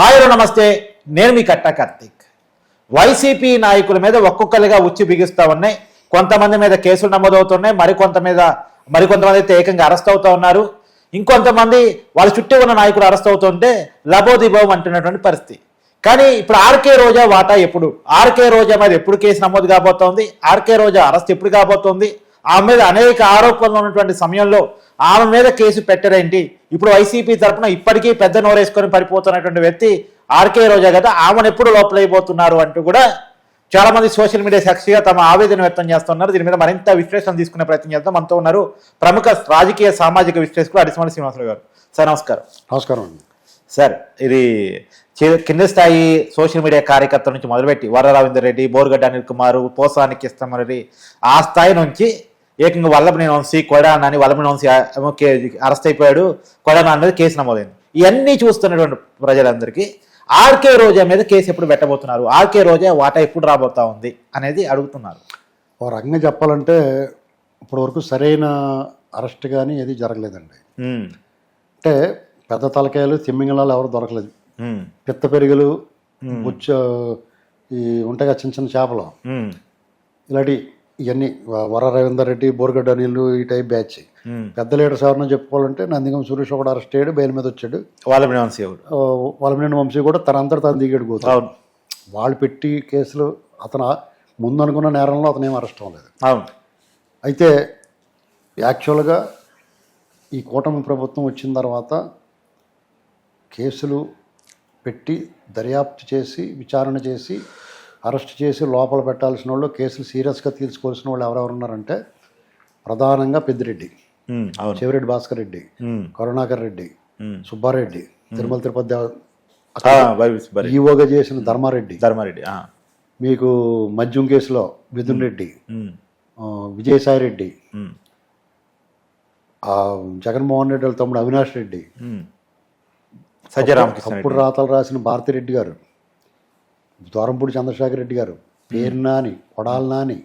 Hi నమస్తే. నేను మీ కట్ట కార్తీక్. వైసీపీ నాయకుల మీద ఒక్కొక్కరిగా ఉచ్చి బిగుస్తూ ఉన్నాయి. కొంతమంది మీద కేసులు నమోదవుతున్నాయి. మరికొంత మీద మరికొంతమంది అయితే ఏకంగా అరెస్ట్ అవుతూ ఉన్నారు. ఇంకొంతమంది వాళ్ళ చుట్టూ ఉన్న నాయకులు అరెస్ట్ అవుతుంటే లబోదిబోం అంటున్నటువంటి పరిస్థితి. కానీ ఇప్పుడు ఆర్కే రోజా వాటా ఎప్పుడు? ఆర్కే రోజా మీద ఎప్పుడు కేసు నమోదు కాబోతోంది? ఆర్కే రోజా అరెస్ట్ ఎప్పుడు కాబోతోంది? ఆమె మీద అనేక ఆరోపణలు ఉన్నటువంటి సమయంలో ఆమె మీద కేసు పెట్టరేంటి? ఇప్పుడు వైసీపీ తరపున ఇప్పటికీ పెద్ద నోరేసుకొని పడిపోతున్నటువంటి వ్యక్తి ఆర్కే రోజా కదా ఆమెను ఎప్పుడు లోపలైపోతున్నారు అంటూ కూడా చాలా మంది సోషల్ మీడియా సాక్షిగా తమ ఆవేదన వ్యక్తం చేస్తున్నారు. దీని మీద మరింత విశ్లేషణ తీసుకునే ప్రయత్నం చేద్దాం. మనతో ఉన్నారు ప్రముఖ రాజకీయ సామాజిక విశ్లేషకులు అడిసిమల శ్రీనివాసరావు గారు. సార్ నమస్కారం. నమస్కారం అండి. సార్ ఇది కింద స్థాయి సోషల్ మీడియా కార్యకర్తల నుంచి మొదలుపెట్టి వర రవీందర్ రెడ్డి బోర్గడ్డ అనిల్ కుమార్ పోసాని కిష్టమరెడ్డి ఆ స్థాయి నుంచి ఏకంగా వల్లభనేని వంశీ కొడాన అని వల్లభనేని వంశీ అరెస్ట్ అయిపోయాడు. కొడాన అనేది కేసు నమోదైంది. ఇవన్నీ చూస్తున్నటువంటి ప్రజలందరికీ ఆర్కే రోజా మీద కేసు ఎప్పుడు పెట్టబోతున్నారు? ఆర్కే రోజా వాటా ఎప్పుడు రాబోతా ఉంది అనేది అడుగుతున్నారు. ఓ రకంగా చెప్పాలంటే ఇప్పటి వరకు సరైన అరెస్ట్ కానీ ఏది జరగలేదండి. అంటే పెద్ద తలకాయలు తిమ్మింగళాలు ఎవరు దొరకలేదు. పిత్త పెరుగులు బుచ్చ ఈ ఉంటాయి చిన్న చిన్న చేపలు. ఇలాంటి ఇవన్నీ వర రవీందర్ రెడ్డి బోర్గడ్డ అనిల్ ఈ టైప్ బ్యాచ్. పెద్ద లీడర్స్ ఎవరన్నా చెప్పుకోవాలంటే నందిగం సురేష్ ఒకటి అరెస్ట్ అయ్యాడు బెయిల్ మీద వచ్చాడు. వల్లభనేని వంశీ వలమనేని వంశీ కూడా తన అంతటా తను దిగాడు అవును. వాళ్ళు పెట్టి కేసులు అతను ముందు అనుకున్న నేరంలో అతను ఏం అరెస్ట్ అవ్వలేదు. అవును. అయితే యాక్చువల్గా ఈ కూటమి ప్రభుత్వం వచ్చిన తర్వాత కేసులు పెట్టి దర్యాప్తు చేసి విచారణ చేసి అరెస్ట్ చేసి లోపల పెట్టాల్సిన వాళ్ళు కేసులు సీరియస్గా తీసుకోవాల్సిన వాళ్ళు ఎవరెవరు ఉన్నారంటే ప్రధానంగా పెద్దిరెడ్డి చెవిరెడ్డి భాస్కర్ రెడ్డి కరుణాకర్ రెడ్డి. సుబ్బారెడ్డి తిరుమల తిరుపతి. ఈవోగా చేసిన ధర్మారెడ్డి ధర్మారెడ్డి మీకు మద్యం కేసులో మిథున్ రెడ్డి విజయసాయి రెడ్డి జగన్మోహన్ రెడ్డి వాళ్ళ తమ్ముడు అవినాష్ రెడ్డి అప్పుడు రాతలు రాసిన భారతిరెడ్డి గారు. దూరంపూడి చంద్రశేఖర్ రెడ్డి గారు పేరు నాని కొడాల నాని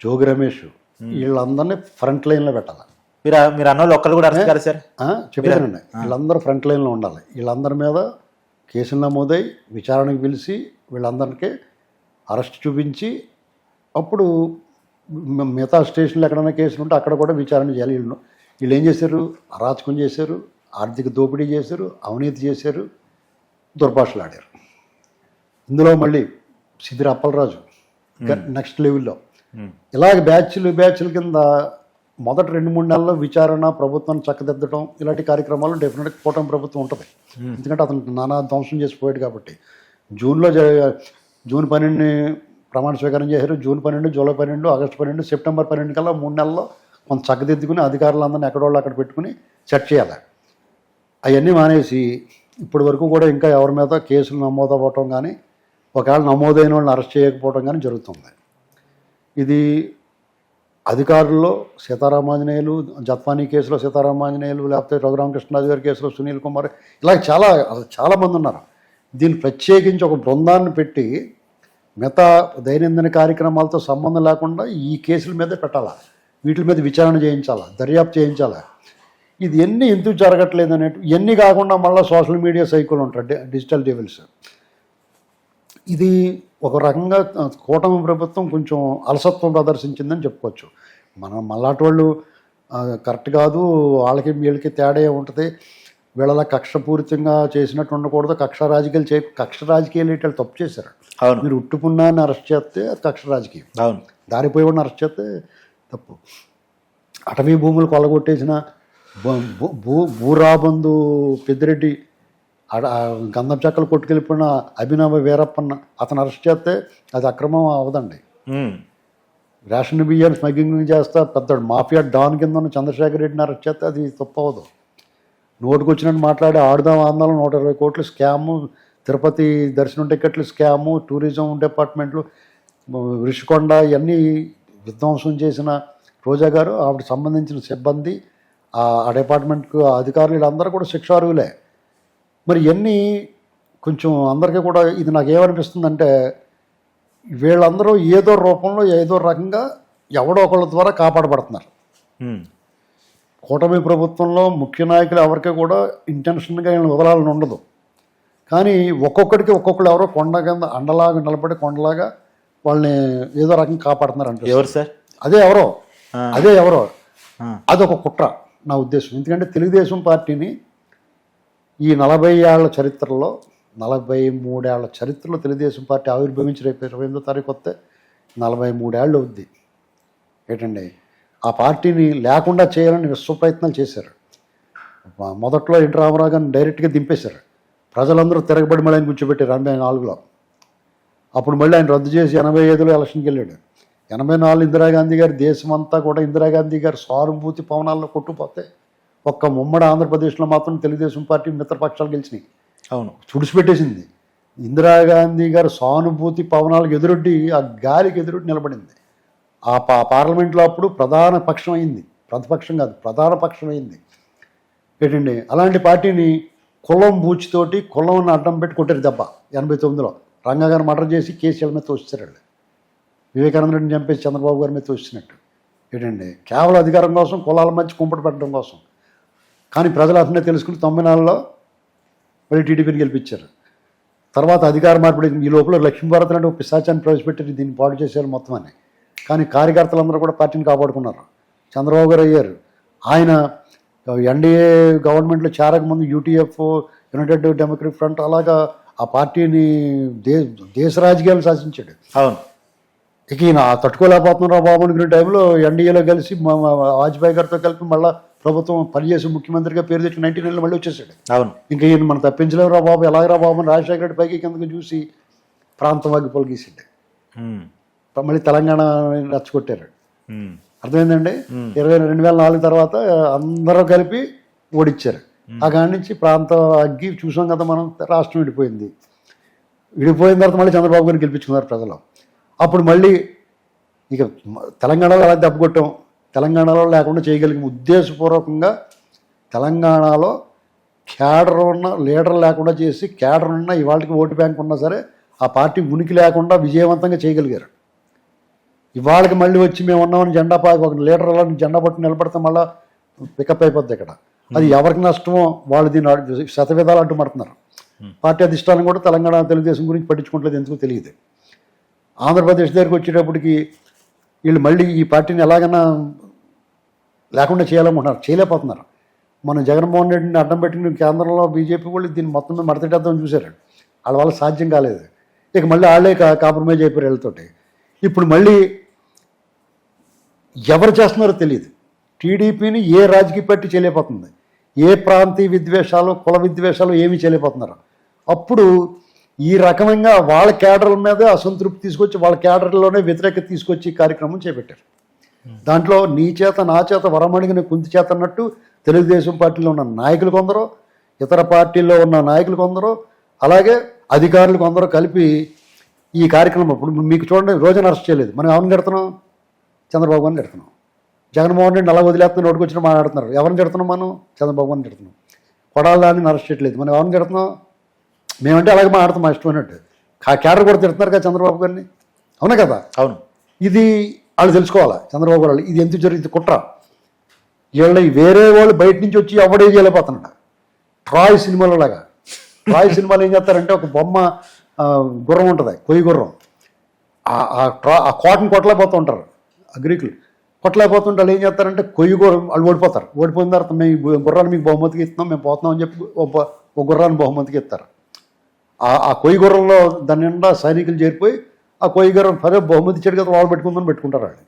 జోగి రమేష్ వీళ్ళందరినీ ఫ్రంట్ లైన్లో పెట్టాలి? మీరు మీరు అన్న ఒక్కరు కూడా కాదు సార్. ఆ, చెప్పేదానండి వీళ్ళందరూ ఫ్రంట్ లైన్లో ఉండాలి. వీళ్ళందరి మీద కేసులు నమోదై విచారణకు పిలిచి వీళ్ళందరికీ అరెస్ట్ చూపించి అప్పుడు మిగతా స్టేషన్లో ఎక్కడైనా కేసులు ఉంటే అక్కడ కూడా విచారణ చేయాలి. వీళ్ళు వీళ్ళు ఏం చేశారు? అరాచకం చేశారు ఆర్థిక దోపిడీ చేశారు అవినీతి చేశారు దుర్భాషలు ఆడారు ఇందులో మళ్ళీ సిద్ధిర అప్పలరాజు నెక్స్ట్ లెవెల్లో ఇలాగ బ్యాచ్లు బ్యాచ్ల కింద మొదటి రెండు మూడు నెలల్లో విచారణ ప్రభుత్వాన్ని చక్కదిద్దడం ఇలాంటి కార్యక్రమాలు డెఫినెట్గా కూటమి ప్రభుత్వం ఉంటుంది. ఎందుకంటే అతను నానా ధ్వంసం చేసిపోయాడు కాబట్టి. జూన్లో జూన్ పన్నెండుని ప్రమాణ స్వీకారం చేశారు. జూన్ పన్నెండు జూలై పన్నెండు ఆగస్టు పన్నెండు సెప్టెంబర్ పన్నెండు కల్లా మూడు నెలల్లో కొంత చక్కదిద్దుకుని అధికారులందరినీ ఎక్కడోళ్ళు అక్కడ పెట్టుకుని సెట్ చేయాలి. అవన్నీ మానేసి ఇప్పటి వరకు కూడా ఇంకా ఎవరి మీద కేసులు నమోదు అవ్వటం కానీ ఒకవేళ నమోదైన వాళ్ళని అరెస్ట్ చేయకపోవడం కానీ జరుగుతుంది. ఇది అధికారుల్లో సీతారామాంజనేయులు జత్వానీ కేసులో సీతారామాంజనేయులు లేకపోతే రఘురామకృష్ణరాజు గారి కేసులో సునీల్ కుమార్ ఇలా చాలా చాలామంది ఉన్నారు. దీన్ని ప్రత్యేకించి ఒక బృందాన్ని పెట్టి మిగతా దైనందిన కార్యక్రమాలతో సంబంధం లేకుండా ఈ కేసుల మీద పెట్టాలా? వీటి మీద విచారణ చేయించాలా? దర్యాప్తు చేయించాలా? ఇది ఎన్ని ఎందుకు జరగట్లేదు అనేటు ఇవన్నీ కాకుండా మళ్ళీ సోషల్ మీడియా సైకిల్ ఉంటారు డిజిటల్ డెవిల్స్. ఇది ఒక రకంగా కూటమి ప్రభుత్వం కొంచెం అలసత్వం ప్రదర్శించిందని చెప్పుకోవచ్చు. మనం మళ్ళాటి వాళ్ళు కరెక్ట్ కాదు వాళ్ళకి వీళ్ళకి తేడా ఉంటుంది? వీళ్ళలా కక్షపూరితంగా చేసినట్టు ఉండకూడదు కక్ష రాజకీయాలు చే కక్ష రాజకీయాలు వాళ్ళు తప్పు చేశారు. అవును. మీరు ఉట్టుకున్నాన్ని అరెస్ట్ చేస్తే అది కక్ష రాజకీయం. అవును. దారిపోయి వాడిని అరెస్ట్ చేస్తే తప్పు. అటవీ భూములు కొల్లగొట్టేసిన భూ- భూ- భూ భూరాబందు పెద్దిరెడ్డి గంధం చెక్కలు కొట్టుకెళ్ళిపోయిన అభినవ వీరప్పన్న అతను అరెస్ట్ చేస్తే అది అక్రమం అవదండి. రేషన్ బియ్యాన్ని స్మగ్లింగ్ చేస్తా పెద్ద మాఫియా డాన్ కింద ఉన్న చంద్రశేఖర్ రెడ్డిని అరెస్ట్ చేస్తే అది తప్పు అవ్వదు. నోటుకు వచ్చినట్టు మాట్లాడి ఆడుదాం ఆందోళన నూట ఇరవై కోట్లు స్కాము తిరుపతి దర్శనం టికెట్లు స్కాము టూరిజం డిపార్ట్మెంట్లు రిషికొండ ఇవన్నీ విధ్వంసం చేసిన రోజా గారు ఆవిడ సంబంధించిన సిబ్బంది ఆ ఆ డిపార్ట్మెంట్కు అధికారులు వీళ్ళందరూ కూడా శిక్షార్హులే. మరి ఇవన్నీ కొంచెం అందరికీ కూడా ఇది నాకు ఏమనిపిస్తుందంటే వీళ్ళందరూ ఏదో రూపంలో ఏదో రకంగా ఎవడో ఒకళ్ళ ద్వారా కాపాడబడుతున్నారు. కూటమి ప్రభుత్వంలో ముఖ్య నాయకులు ఎవరికి కూడా ఇంటెన్షన్గా వీళ్ళని వదలాలని ఉండదు. కానీ ఒక్కొక్కడికి ఒక్కొక్కరు ఎవరో కొండ కింద అండలాగా నిలబడి కొండలాగా వాళ్ళని ఏదో రకంగా కాపాడుతున్నారు అంటే ఎవరు సార్? అదే ఎవరో. అదే ఎవరో. అదొక కుట్ర నా ఉద్దేశం. ఎందుకంటే తెలుగుదేశం పార్టీని ఈ నలభై ఏళ్ళ చరిత్రలో నలభై మూడేళ్ళ చరిత్రలో తెలుగుదేశం పార్టీ ఆవిర్భవించి రేపు ఇరవై ఎనిమిదో తారీఖు వస్తే నలభై మూడేళ్ళు అవుద్ది. ఏంటండి? ఆ పార్టీని లేకుండా చేయాలని విశ్వ ప్రయత్నాలు చేశారు. మొదట్లో ఎన్టీ రామారావు గారిని డైరెక్ట్గా దింపేశారు. ప్రజలందరూ తిరగబడి మళ్ళీ ఆయన కూర్చోబెట్టారు ఎనభై నాలుగులో. అప్పుడు మళ్ళీ ఆయన రద్దు చేసి ఎనభై ఐదులో ఎలక్షన్కి వెళ్ళాడు. ఎనభై నాలుగు ఇందిరాగాంధీ గారు దేశమంతా కూడా ఇందిరాగాంధీ గారు సానుభూతి పవనాల్లో కొట్టుపోతే ఒక్క ఉమ్మడి ఆంధ్రప్రదేశ్లో మాత్రం తెలుగుదేశం పార్టీ మిత్రపక్షాలు గెలిచినాయి. అవును. తుడిచిపెట్టేసింది. ఇందిరాగాంధీ గారి సానుభూతి పవనాలకు ఎదురొడ్డి ఆ గాలికి ఎదురొడ్డి నిలబడింది. ఆ పా పార్లమెంట్లో అప్పుడు ప్రధాన పక్షం అయింది. ప్రతిపక్షం కాదు ప్రధాన పక్షం అయింది. ఏంటండి? అలాంటి పార్టీని కులం బూచితోటి కులం అడ్డం పెట్టి కొట్టారు దెబ్బ ఎనభై తొమ్మిదిలో. రంగా గారు మర్డర్ చేసి కేసీఎల్ మీద తోస్తారు వాళ్ళు వివేకానంద రెడ్డిని చంపేసి చంద్రబాబు గారి మీద తోసినట్టు. ఏంటండి? కేవలం అధికారం కోసం కులాల మధ్య కుంపటి పెట్టడం కోసం. కానీ ప్రజలు అతనే తెలుసుకుని తొంభై నాలుగులో మళ్ళీ టీడీపీని గెలిపించారు. తర్వాత అధికార మార్పిడి ఈ లోపల లక్ష్మీభారత్ అంటే ఒక పిశాచాన్ని ప్రవేశపెట్టి దీన్ని పాడు చేశారు మొత్తం అని. కానీ కార్యకర్తలందరూ కూడా పార్టీని కాపాడుకున్నారు. చంద్రబాబు గారు అయ్యారు. ఆయన ఎన్డీఏ గవర్నమెంట్లో చేరకముందు యూటీఎఫ్ యునైటెడ్ డెమోక్రటిక్ ఫ్రంట్ అలాగా ఆ పార్టీని దే దేశ రాజకీయాలు శాసించాడు. అవును. ఇక ఈయన తట్టుకోలేకపోతున్నారా బాబు అనుకునే టైంలో ఎన్డీఏలో కలిసి వాజ్పేయి గారితో కలిపి మళ్ళీ ప్రభుత్వం పనిచేసి ముఖ్యమంత్రిగా పేరు తెచ్చి నైన్టీ నైన్లో మళ్ళీ వచ్చేసాడు. అవును. ఇంకా ఈయన మనం తప్పించలేవురా బాబు ఎలాగరా బాబు అని రాజశేఖర రెడ్డి పైకి కిందకు చూసి ప్రాంతం వాగ్గిపోలు గీసిండు ఉమ్. మళ్ళీ తెలంగాణ రచ్చగొట్టారు. అర్థమైందండి? ఇరవై రెండు వేల నాలుగు తర్వాత అందరూ కలిపి ఓడిచ్చారు. ఆ కాడి నుంచి ప్రాంతం అగ్గి చూసాం కదా మనం రాష్ట్రం విడిపోయింది. విడిపోయిన తర్వాత మళ్ళీ చంద్రబాబు గారిని గెలిపించుకున్నారు ప్రజలు. అప్పుడు మళ్ళీ ఇక తెలంగాణలో అలా దెబ్బ కొట్టాం. తెలంగాణలో లేకుండా చేయగలిగిన ఉద్దేశపూర్వకంగా తెలంగాణలో క్యాడర్ ఉన్న లీడర్ లేకుండా చేసి క్యాడర్ ఉన్న ఇవాళకి ఓటు బ్యాంక్ ఉన్నా సరే ఆ పార్టీ ఉనికి లేకుండా విజయవంతంగా చేయగలిగారు. ఇవాళకి మళ్ళీ వచ్చి మేము ఉన్నామని జెండా పాకి ఒక లీడర్ అలా జెండా పట్టి నిలబడితే మళ్ళీ పికప్ అయిపోద్ది ఇక్కడ. అది ఎవరికి నష్టమో వాళ్ళు దీన్ని శతవిధాలు అడ్డుపడుతున్నారు పార్టీ అధిష్టానం కూడా తెలంగాణ తెలుగుదేశం గురించి పట్టించుకోవట్లేదు ఎందుకు తెలియదు. ఆంధ్రప్రదేశ్ దగ్గరికి వచ్చేటప్పటికి వీళ్ళు మళ్ళీ ఈ పార్టీని ఎలాగైనా లేకుండా చేయాలనుకుంటున్నారు చేయలేకపోతున్నారు. మన జగన్మోహన్ రెడ్డిని అడ్డం పెట్టిన కేంద్రంలో బీజేపీ వాళ్ళు దీన్ని మొత్తం మీద మడతెట్టేద్దామని చూశారు వాళ్ళ వల్ల సాధ్యం కాలేదు. ఇక మళ్ళీ వాళ్ళే కా- కాంప్రమైజ్ అయిపోయారు వీళ్ళతోటి. ఇప్పుడు మళ్ళీ ఎవరు చేస్తున్నారో తెలియదు టీడీపీని ఏ రాజకీయ పార్టీ చేయలేకపోతుంది? ఏ ప్రాంతీయ విద్వేషాలు కుల విద్వేషాలు ఏమీ చేయలేకపోతున్నారు? అప్పుడు ఈ రకంగా వాళ్ళ క్యాడర్ల మీద అసంతృప్తి తీసుకొచ్చి వాళ్ళ క్యాడర్లోనే వ్యతిరేకత తీసుకొచ్చి కార్యక్రమం చేపట్టారు. దాంట్లో నీ చేత నా చేత వరమడిగిన కుంతి చేత అన్నట్టు తెలుగుదేశం పార్టీలో ఉన్న నాయకులు కొందరు ఇతర పార్టీల్లో ఉన్న నాయకులు కొందరు అలాగే అధికారులు కొందరు కలిపి ఈ కార్యక్రమం ఇప్పుడు మీకు చూడండి రోజున అరెస్ట్ చేయలేదు. మనం ఎవరిని పెడుతున్నాం చంద్రబాబు గారిని పెడుతున్నాం జగన్మోహన్ రెడ్డి అలా వదిలేస్తున్న నోటికి వచ్చిన మాట్లాడుతున్నారు ఎవరిని తిడుతున్నాం మనం? చంద్రబాబు గారిని తిడుతున్నాం. కొడాలని అరెస్ట్ చేయట్లేదు. మనం ఎవరిని తిడుతున్నాం? మేమంటే అలాగే మాట్లాడుతాం మా ఇష్టం అన్నట్టు కా- క్యాడర్ కూడా తిడుతున్నారు కదా చంద్రబాబు గారిని? అవునా కదా? అవును. ఇది వాళ్ళు తెలుసుకోవాలి. చంద్రబాబు గారు ఇది ఎందుకు జరిగింది? కుట్ర. వీళ్ళ వేరే వాళ్ళు బయట నుంచి వచ్చి ఎవడే చేయలేకపోతున్నాడు. ట్రాయ్ సినిమాలలాగా. ట్రాయ్ సినిమాలు ఏం చేస్తారంటే ఒక బొమ్మ గుర్రం ఉంటుంది కొయ్యి గుర్రం. ఆ- ట్రా ఆ కోటను కొట్టలేకపోతూ ఉంటారు. ఆ గ్రీకులు కొట్టలేకపోతుంటే వాళ్ళు ఏం చేస్తారంటే కొయ్యి గుర్రం వాళ్ళు ఓడిపోతారు. ఓడిపోయిన తర్వాత మేము గుర్రాన్ని మీకు బహుమతికి ఇస్తున్నాం మేము పోతున్నాం అని చెప్పి ఒక గుర్రాన్ని బహుమతికి ఇస్తారు. ఆ కొయ్యి గుర్రంలో దాని నిండా సైనికులు చేరిపోయి ఆ కొయ్యి గుర్రం సరే బహుమతి ఇచ్చాడు కదా వాళ్ళు పెట్టుకుందని పెట్టుకుంటారు వాళ్ళు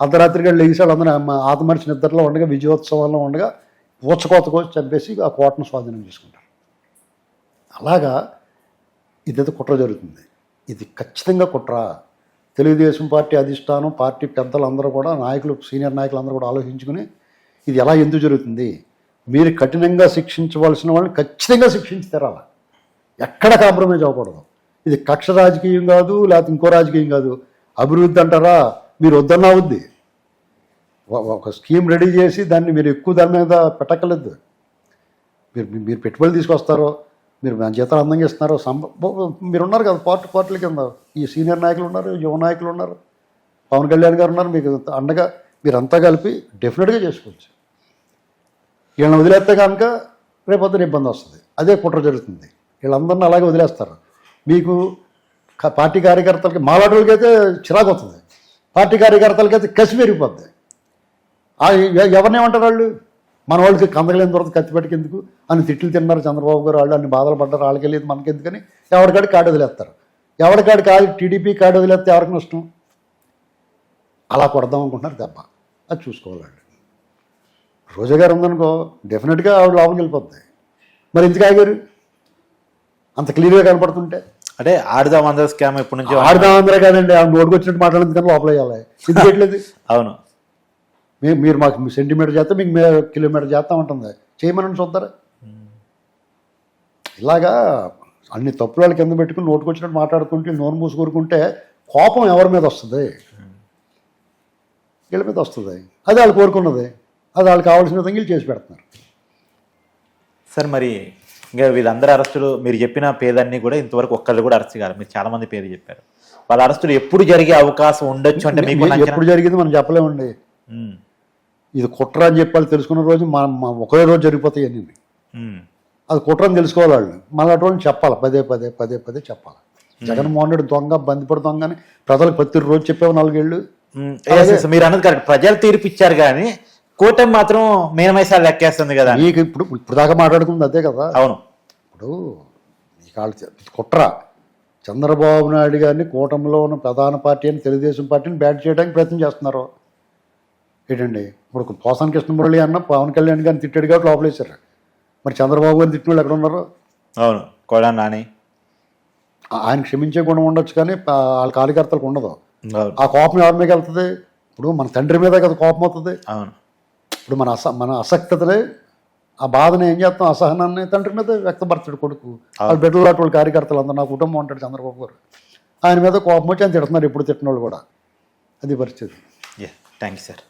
అర్ధరాత్రిగా లేచాడు అందరూ ఆత్మహర్షి నిద్రలో ఉండగా విజయోత్సవాల్లో ఉండగా ఊచకోత కోసి చంపేసి ఆ కోటను స్వాధీనం చేసుకుంటారు. అలాగా ఇదైతే కుట్ర జరుగుతుంది. ఇది ఖచ్చితంగా కుట్ర. తెలుగుదేశం పార్టీ అధిష్టానం పార్టీ పెద్దలు అందరూ కూడా నాయకులు సీనియర్ నాయకులు అందరూ కూడా ఆలోచించుకుని ఇది ఎలా ఎందుకు జరుగుతుంది? మీరు కఠినంగా శిక్షించవలసిన వాళ్ళని ఖచ్చితంగా శిక్షించి తీరాలి? ఎక్కడ కాంప్రమైజ్ అవ్వకూడదు. ఇది కక్ష రాజకీయం కాదు లేకపోతే ఇంకో రాజకీయం కాదు. అభివృద్ధి అంటారా? మీరు వద్దన్నా ఉంది. ఒక- స్కీమ్ రెడీ చేసి దాన్ని మీరు ఎక్కువ దాని మీద పెట్టక్కర్లేదు మీరు మీరు పెట్టుబడులు తీసుకొస్తారో మీరు మన జీతాలు అందంగా ఇస్తున్నారో సంబ మీరు ఉన్నారు కదా పార్టీ పార్టీల కింద. ఈ సీనియర్ నాయకులు ఉన్నారు యువ నాయకులు ఉన్నారు. పవన్ కళ్యాణ్ గారు ఉన్నారు మీకు అండగా మీరంతా కలిపి డెఫినెట్గా చేసుకోవచ్చు. వీళ్ళని వదిలేస్తే కనుక రేపొద్దున ఇబ్బంది వస్తుంది. అదే కుట్ర జరుగుతుంది. వీళ్ళందరినీ అలాగే వదిలేస్తారు. మీకు పార్టీ కార్యకర్తలకి మాలాటోళ్ళకి అయితే చిరాకు వస్తుంది పార్టీ కార్యకర్తలకి అయితే కసి పెరిగిపోద్ది. ఆ ఎవరిని ఏమంటారు వాళ్ళు? మన వాళ్ళకి కందగలేని తర్వాత కత్తి పెట్టుకెందుకు? అని తిట్లు తిన్నారు చంద్రబాబు గారు వాళ్ళు అన్ని బాధలు పడ్డారు వాళ్ళకి వెళ్ళేది మనకెందుకని ఎవరికాడి కాడు వదిలేస్తారు. ఎవరికాడి కాదు టీడీపీ కాడు వదిలేస్తే ఎవరికి నష్టం? అలా కొడదాం అనుకుంటున్నారు దెబ్బ. అది చూసుకోవాలి వాళ్ళు. రోజా గారు ఉందనుకో డెఫినెట్గా ఆవిడ లోపలికి వెళ్ళిపోతుంది మరి ఎందుకు ఆగారు? అంత క్లియర్గా కనపడుతుంటే. అంటే ఆడుదాం అందరూ స్కామ్ ఇప్పటి నుంచి ఆడదాం అందరూ కాదండి ఆవిడ నోటుకు వచ్చినట్టు మాట్లాడేందుకు కానీ లోపల వేయాలి. ఇది చేయట్లేదు? అవును. మీరు మాకు సెంటీమీటర్ చేస్తే మీకు కిలోమీటర్ చేస్తా ఉంటుంది చేయమని చూద్దారా ఇలాగా అన్ని తప్పులు కింద పెట్టుకుని నోటుకు వచ్చినట్టు మాట్లాడుకుంటే నోరు మూసుకూరుకుంటే కోపం ఎవరి మీద వస్తుంది? వీళ్ళ మీద వస్తుంది. అది వాళ్ళు కోరుకున్నది. అది వాళ్ళు కావాల్సిన విధంగా వీళ్ళు చేసి పెడుతున్నారు. సార్ మరి ఇంకా వీళ్ళందరి అరెస్టులు మీరు చెప్పిన పేర్లన్నీ కూడా ఇంతవరకు ఒక్కళ్ళు కూడా అరెస్ట్ కాదు మీరు చాలా మంది పేరు చెప్పారు. వాళ్ళ అరెస్టులు ఎప్పుడు జరిగే అవకాశం ఉండొచ్చు అంటే మీకు ఎప్పుడు జరిగింది మనం చెప్పలేమండి. ఇది కుట్ర అని చెప్పి వాళ్ళు తెలుసుకున్న రోజు మనం ఒకే రోజు జరిగిపోతాయి అన్నీ. అది కుట్ర అని తెలుసుకోవాలి వాళ్ళు. మళ్ళీ అటువంటి చెప్పాలి. పదే పదే పదే పదే చెప్పాలి. జగన్మోహన్ రెడ్డి దొంగ బందిపడి దొంగ అని ప్రజలకు ప్రతి రోజు చెప్పావు నాలుగేళ్ళు మీరు అన్నది కరెక్ట్ ప్రజలు తీర్పు ఇచ్చారు కానీ కూటమి మాత్రం మీనమైసాలు లెక్కేస్తుంది కదా. నీకు ఇప్పుడు ఇప్పుడు దాకా మాట్లాడుకుంది అదే కదా. అవును. ఇప్పుడు కాళ్ళు కుట్ర. చంద్రబాబు నాయుడు గారిని కూటమిలో ఉన్న ప్రధాన పార్టీ అని తెలుగుదేశం పార్టీని బ్యాట్ చేయడానికి ప్రయత్నం చేస్తున్నారు. ఏంటండి? ఇప్పుడు పోసాని కృష్ణమురళి అన్న పవన్ కళ్యాణ్ గారిని తిట్టాడు కాబట్టి లోపలేశారు. మరి చంద్రబాబు గారిని తిట్టిన వాళ్ళు ఎక్కడ ఉన్నారు అవును. కూడా నాని. ఆయన క్షమించే గుణం ఉండొచ్చు కానీ వాళ్ళ కార్యకర్తలకు ఉండదు. ఆ కోపం ఎవరి మీద వెళ్తుంది? ఇప్పుడు మన తండ్రి మీద కదా కోపం అవుతుంది అవును. ఇప్పుడు మన అస మన అసక్తతలే ఆ బాధను ఏం చేస్తాం? అసహనాన్ని తండ్రి మీద వ్యక్తపరచాడు కొడుకు. వాళ్ళ బిడ్డలు వాళ్ళ కార్యకర్తలు అందరూ నా కుటుంబం ఉంటాడు చంద్రబాబు గారు. ఆయన మీద కోపం వచ్చి ఆయన తిడుతున్నారు ఇప్పుడు తిట్టిన వాళ్ళు కూడా. అది పరిస్థితి. Thank you sir